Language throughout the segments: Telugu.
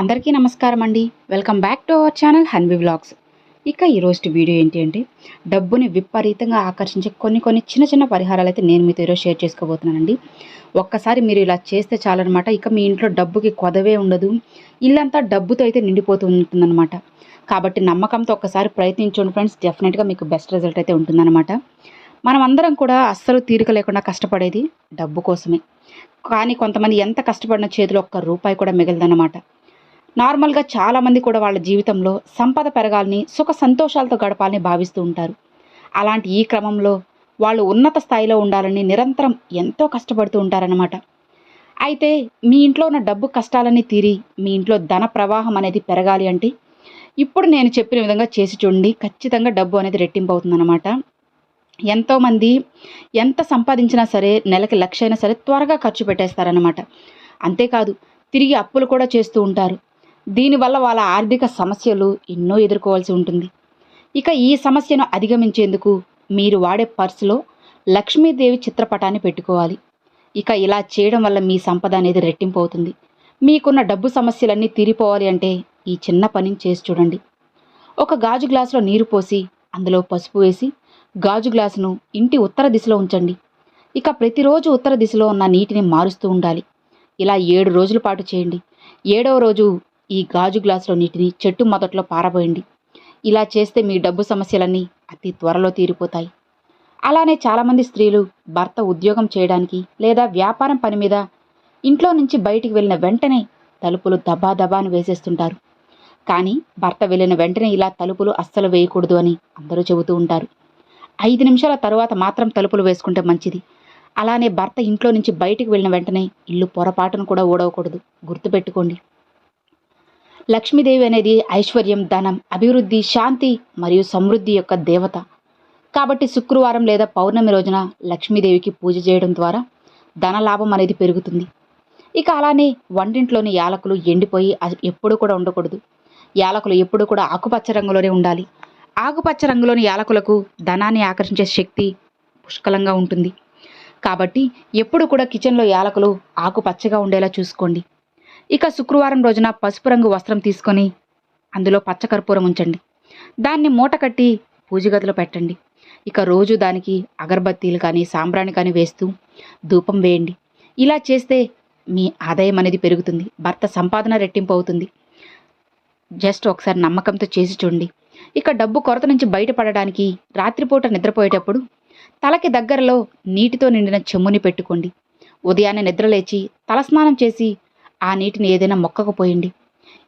అందరికీ నమస్కారం అండి. Welcome back to our channel Hanvi vlogs. ఇక ఈరోజు వీడియో ఏంటి అంటే డబ్బుని విపరీతంగా ఆకర్షించే కొన్ని కొన్ని చిన్న చిన్న పరిహారాలు అయితే నేను మీతో ఈరోజు షేర్ చేసుకోబోతున్నానండి. ఒక్కసారి మీరు ఇలా చేస్తే చాలన్నమాట ఇక మీ ఇంట్లో డబ్బుకి కొదవే ఉండదు. ఇల్లంతా డబ్బుతో అయితే నిండిపోతూ ఉంటుందన్నమాట. కాబట్టి నమ్మకంతో ఒక్కసారి ప్రయత్నించండి ఫ్రెండ్స్. డెఫినెట్గా మీకు బెస్ట్ రిజల్ట్ అయితే ఉంటుందన్నమాట. మనం అందరం కూడా అస్సలు తీరిక లేకుండా కష్టపడేది డబ్బు కోసమే. కానీ కొంతమంది ఎంత కష్టపడిన చేతిలో ఒక్క రూపాయి కూడా మిగలదన్నమాట. నార్మల్గా చాలామంది కూడా వాళ్ళ జీవితంలో సంపద పెరగాలని సుఖ సంతోషాలతో గడపాలని భావిస్తూ ఉంటారు. అలాంటి ఈ క్రమంలో వాళ్ళు ఉన్నత స్థాయిలో ఉండాలని నిరంతరం ఎంతో కష్టపడుతూ ఉంటారన్నమాట. అయితే మీ ఇంట్లో ఉన్న డబ్బు కష్టాలన్నీ తీరి మీ ఇంట్లో ధన ప్రవాహం అనేది పెరగాలి అంటే ఇప్పుడు నేను చెప్పిన విధంగా చేసి చూడండి ఖచ్చితంగా డబ్బు అనేది రెట్టింపు అవుతుందన్నమాట ఎంతోమంది ఎంత సంపాదించినా సరే నెలకి లక్ష అయినా సరే త్వరగా ఖర్చు పెట్టేస్తారన్నమాట. అంతేకాదు తిరిగి అప్పులు కూడా చేస్తూ ఉంటారు. దీనివల్ల వాళ్ళ ఆర్థిక సమస్యలు ఎన్నో ఎదుర్కోవాల్సి ఉంటుంది. ఇక ఈ సమస్యను అధిగమించేందుకు మీరు వాడే పర్సులో లక్ష్మీదేవి చిత్రపటాన్ని పెట్టుకోవాలి. ఇక ఇలా చేయడం వల్ల మీ సంపద అనేది రెట్టింపు అవుతుంది. మీకున్న డబ్బు సమస్యలన్నీ తీరిపోవాలి అంటే ఈ చిన్న పనిని చేసి చూడండి. ఒక గాజు గ్లాసులో నీరు పోసి అందులో పసుపు వేసి గాజు గ్లాసును ఇంటి ఉత్తర దిశలో ఉంచండి. ఇక ప్రతిరోజు ఉత్తర దిశలో ఉన్న నీటిని మారుస్తూ ఉండాలి. ఇలా ఏడు రోజుల పాటు చేయండి. ఏడవ రోజు ఈ గాజు గ్లాసులో నీటిని చెట్టు మొదట్లో పారబోయండి. ఇలా చేస్తే మీ డబ్బు సమస్యలన్నీ అతి త్వరలో తీరిపోతాయి. అలానే చాలామంది స్త్రీలు భర్త ఉద్యోగం చేయడానికి లేదా వ్యాపారం పని మీద ఇంట్లో నుంచి బయటికి వెళ్ళిన వెంటనే తలుపులు దబాదబాను వేసేస్తుంటారు. కానీ భర్త వెళ్ళిన వెంటనే ఇలా తలుపులు అస్సలు వేయకూడదు అని అందరూ చెబుతూ ఉంటారు. ఐదు నిమిషాల తరువాత మాత్రం తలుపులు వేసుకుంటే మంచిది. అలానే భర్త ఇంట్లో నుంచి బయటికి వెళ్ళిన వెంటనే ఇల్లు పొరపాటును కూడా ఊడవకూడదు. గుర్తుపెట్టుకోండి. లక్ష్మీదేవి అనేది ఐశ్వర్యం ధనం అభివృద్ధి శాంతి మరియు సమృద్ధి యొక్క దేవత. కాబట్టి శుక్రవారం లేదా పౌర్ణమి రోజున లక్ష్మీదేవికి పూజ చేయడం ద్వారా ధన లాభం అనేది పెరుగుతుంది. ఇక అలానే వంటింట్లోని యాలకులు ఎండిపోయి ఎప్పుడూ కూడా ఉండకూడదు. యాలకులు ఎప్పుడూ కూడా ఆకుపచ్చ రంగులోనే ఉండాలి. ఆకుపచ్చ రంగులోని యాలకులకు ధనాన్ని ఆకర్షించే శక్తి పుష్కలంగా ఉంటుంది. కాబట్టి ఎప్పుడు కూడా కిచెన్లో యాలకులు ఆకుపచ్చగా ఉండేలా చూసుకోండి. ఇక శుక్రవారం రోజున పసుపు రంగు వస్త్రం తీసుకొని అందులో పచ్చకర్పూరం ఉంచండి. దాన్ని మూట కట్టి పూజగదిలో పెట్టండి. ఇక రోజు దానికి అగరబత్తీలు కానీ సాంబ్రాణి కానీ వేస్తూ ధూపం వేయండి. ఇలా చేస్తే మీ ఆదాయం అనేది పెరుగుతుంది. భర్త సంపాదన రెట్టింపు అవుతుంది. జస్ట్ ఒకసారి నమ్మకంతో చేసి చూడండి. ఇక డబ్బు కొరత నుంచి బయటపడడానికి రాత్రిపూట నిద్రపోయేటప్పుడు తలకి దగ్గరలో నీటితో నిండిన చెమ్ముని పెట్టుకోండి. ఉదయాన్నే నిద్రలేచి తలస్నానం చేసి ఆ నీటిని ఏదైనా మొక్కకు పోయండి.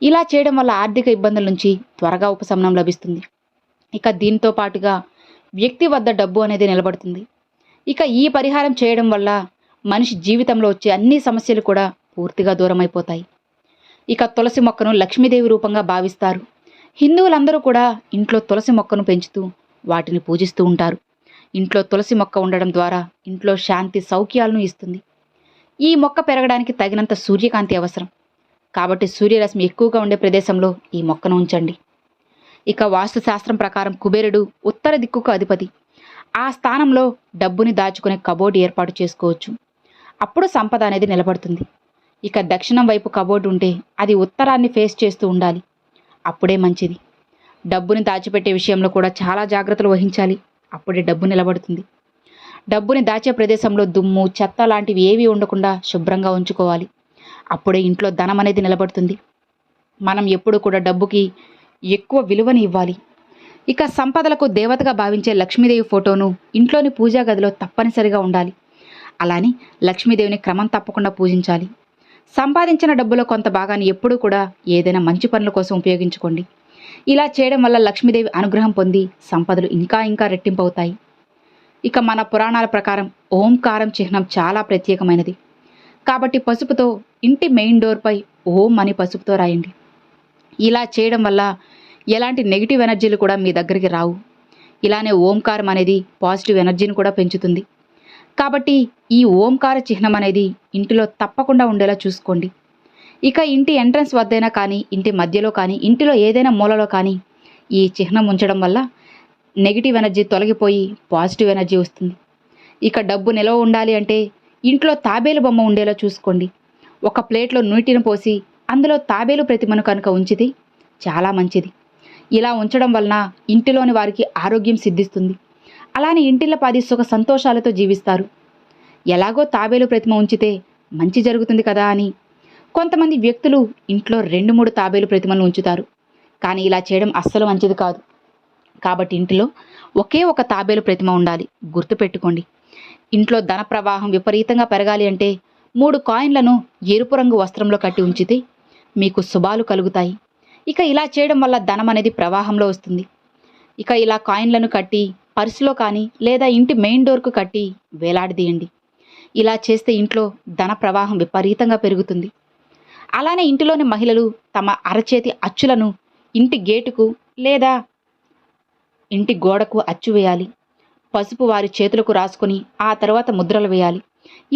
ఇలా చేయడం వల్ల ఆర్థిక ఇబ్బందుల నుంచి త్వరగా ఉపశమనం లభిస్తుంది. ఇక దీంతో పాటుగా వ్యక్తి వద్ద డబ్బు అనేది నిలబడుతుంది. ఇక ఈ పరిహారం చేయడం వల్ల మనిషి జీవితంలో వచ్చే అన్ని సమస్యలు కూడా పూర్తిగా దూరమైపోతాయి. ఇక తులసి మొక్కను లక్ష్మీదేవి రూపంగా భావిస్తారు. హిందువులందరూ కూడా ఇంట్లో తులసి మొక్కను పెంచుతూ వాటిని పూజిస్తూ ఉంటారు. ఇంట్లో తులసి మొక్క ఉండడం ద్వారా ఇంట్లో శాంతి సౌఖ్యాలను ఇస్తుంది. ఈ మొక్క పెరగడానికి తగినంత సూర్యకాంతి అవసరం. కాబట్టి సూర్యరశ్మి ఎక్కువగా ఉండే ప్రదేశంలో ఈ మొక్కను ఉంచండి. ఇక వాస్తుశాస్త్రం ప్రకారం కుబేరుడు ఉత్తర దిక్కుకు అధిపతి. ఆ స్థానంలో డబ్బుని దాచుకునే కబోర్డ్ ఏర్పాటు చేసుకోవచ్చు. అప్పుడు సంపద అనేది నిలబడుతుంది. ఇక దక్షిణం వైపు కబోర్డ్ ఉంటే అది ఉత్తరాన్ని ఫేస్ చేస్తూ ఉండాలి. అప్పుడే మంచిది. డబ్బుని దాచిపెట్టే విషయంలో కూడా చాలా జాగ్రత్తలు వహించాలి. అప్పుడే డబ్బు నిలబడుతుంది. డబ్బుని దాచే ప్రదేశంలో దుమ్ము చెత్త లాంటివి ఏవి ఉండకుండా శుభ్రంగా ఉంచుకోవాలి. అప్పుడే ఇంట్లో ధనం అనేది నిలబడుతుంది. మనం ఎప్పుడు కూడా డబ్బుకి ఎక్కువ విలువని ఇవ్వాలి. ఇక సంపదలకు దేవతగా భావించే లక్ష్మీదేవి ఫోటోను ఇంట్లోని పూజా గదిలో తప్పనిసరిగా ఉండాలి. అలానే లక్ష్మీదేవిని క్రమం తప్పకుండా పూజించాలి. సంపాదించిన డబ్బులో కొంత భాగాన్ని ఎప్పుడూ కూడా ఏదైనా మంచి పనుల కోసం ఉపయోగించుకోండి. ఇలా చేయడం వల్ల లక్ష్మీదేవి అనుగ్రహం పొంది సంపదలు ఇంకా ఇంకా రెట్టింపు అవుతాయి ఇక మన పురాణాల ప్రకారం ఓంకారం చిహ్నం చాలా ప్రత్యేకమైనది. కాబట్టి పసుపుతో ఇంటి మెయిన్ డోర్పై ఓం అని పసుపుతో రాయండి. ఇలా చేయడం వల్ల ఎలాంటి నెగిటివ్ ఎనర్జీలు కూడా మీ దగ్గరికి రావు. ఇలానే ఓంకారం అనేది పాజిటివ్ ఎనర్జీని కూడా పెంచుతుంది. కాబట్టి ఈ ఓంకార చిహ్నం అనేది ఇంటిలో తప్పకుండా ఉండేలా చూసుకోండి. ఇక ఇంటి ఎంట్రన్స్ వద్దైనా కానీ ఇంటి మధ్యలో కానీ ఇంటిలో ఏదైనా మూలలో కానీ ఈ చిహ్నం ఉంచడం వల్ల నెగిటివ్ ఎనర్జీ తొలగిపోయి పాజిటివ్ ఎనర్జీ వస్తుంది. ఇక డబ్బు నిలవ ఉండాలి అంటే ఇంట్లో తాబేలు బొమ్మ ఉండేలా చూసుకోండి. ఒక ప్లేట్లో నీటిని పోసి అందులో తాబేలు ప్రతిమను కనుక ఉంచితే చాలా మంచిది. ఇలా ఉంచడం వలన ఇంటిలోని వారికి ఆరోగ్యం సిద్ధిస్తుంది. అలానే ఇంటిల్లపాది సుఖ సంతోషాలతో జీవిస్తారు. ఎలాగో తాబేలు ప్రతిమ ఉంచితే మంచి జరుగుతుంది కదా అని కొంతమంది వ్యక్తులు ఇంట్లో రెండు మూడు తాబేలు ప్రతిమలు ఉంచుతారు. కానీ ఇలా చేయడం అస్సలు మంచిది కాదు. కాబట్టి ఇంటిలో ఒకే ఒక తాబేలు ప్రతిమ ఉండాలి. గుర్తుపెట్టుకోండి. ఇంట్లో ధన ప్రవాహం విపరీతంగా పెరగాలి అంటే మూడు కాయిన్లను ఎరుపు రంగు వస్త్రంలో కట్టి ఉంచితే మీకు శుభాలు కలుగుతాయి. ఇక ఇలా చేయడం వల్ల ధనం అనేది ప్రవాహంలో వస్తుంది. ఇక ఇలా కాయిన్లను కట్టి పర్సులో కానీ లేదా ఇంటి మెయిన్ డోర్కు కట్టి వేలాడదీయండి. ఇలా చేస్తే ఇంట్లో ధన ప్రవాహం విపరీతంగా పెరుగుతుంది. అలానే ఇంటిలోని మహిళలు తమ అరచేతి అచ్చులను ఇంటి గేటుకు లేదా ఇంటి గోడకు అచ్చు వేయాలి. పసుపు వారి చేతులకు రాసుకొని ఆ తర్వాత ముద్రలు వేయాలి.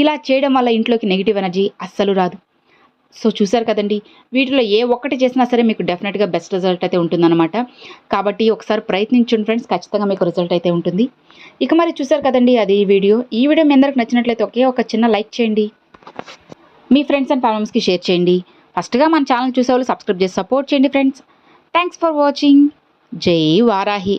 ఇలా చేయడం వల్ల ఇంట్లోకి నెగిటివ్ ఎనర్జీ అస్సలు రాదు. సో చూసారు కదండి వీటిలో ఏ ఒక్కటి చేసినా సరే మీకు డెఫినెట్గా బెస్ట్ రిజల్ట్ అయితే ఉంటుందన్నమాట. కాబట్టి ఒకసారి ప్రయత్నించండి ఫ్రెండ్స్ ఖచ్చితంగా మీకు రిజల్ట్ అయితే ఉంటుంది. ఇక మరి చూసారు కదండి అది ఈ వీడియో. ఈ వీడియో మీ అందరికి నచ్చినట్లయితే ఒకే ఒక చిన్న లైక్ చేయండి. మీ ఫ్రెండ్స్ అండ్ ఫ్యామిలీస్కి షేర్ చేయండి. ఫస్ట్గా మన ఛానల్ చూసేవాళ్ళు సబ్స్క్రైబ్ చేసి సపోర్ట్ చేయండి ఫ్రెండ్స్ థ్యాంక్స్ ఫర్ వాచింగ్ జై వారాహి.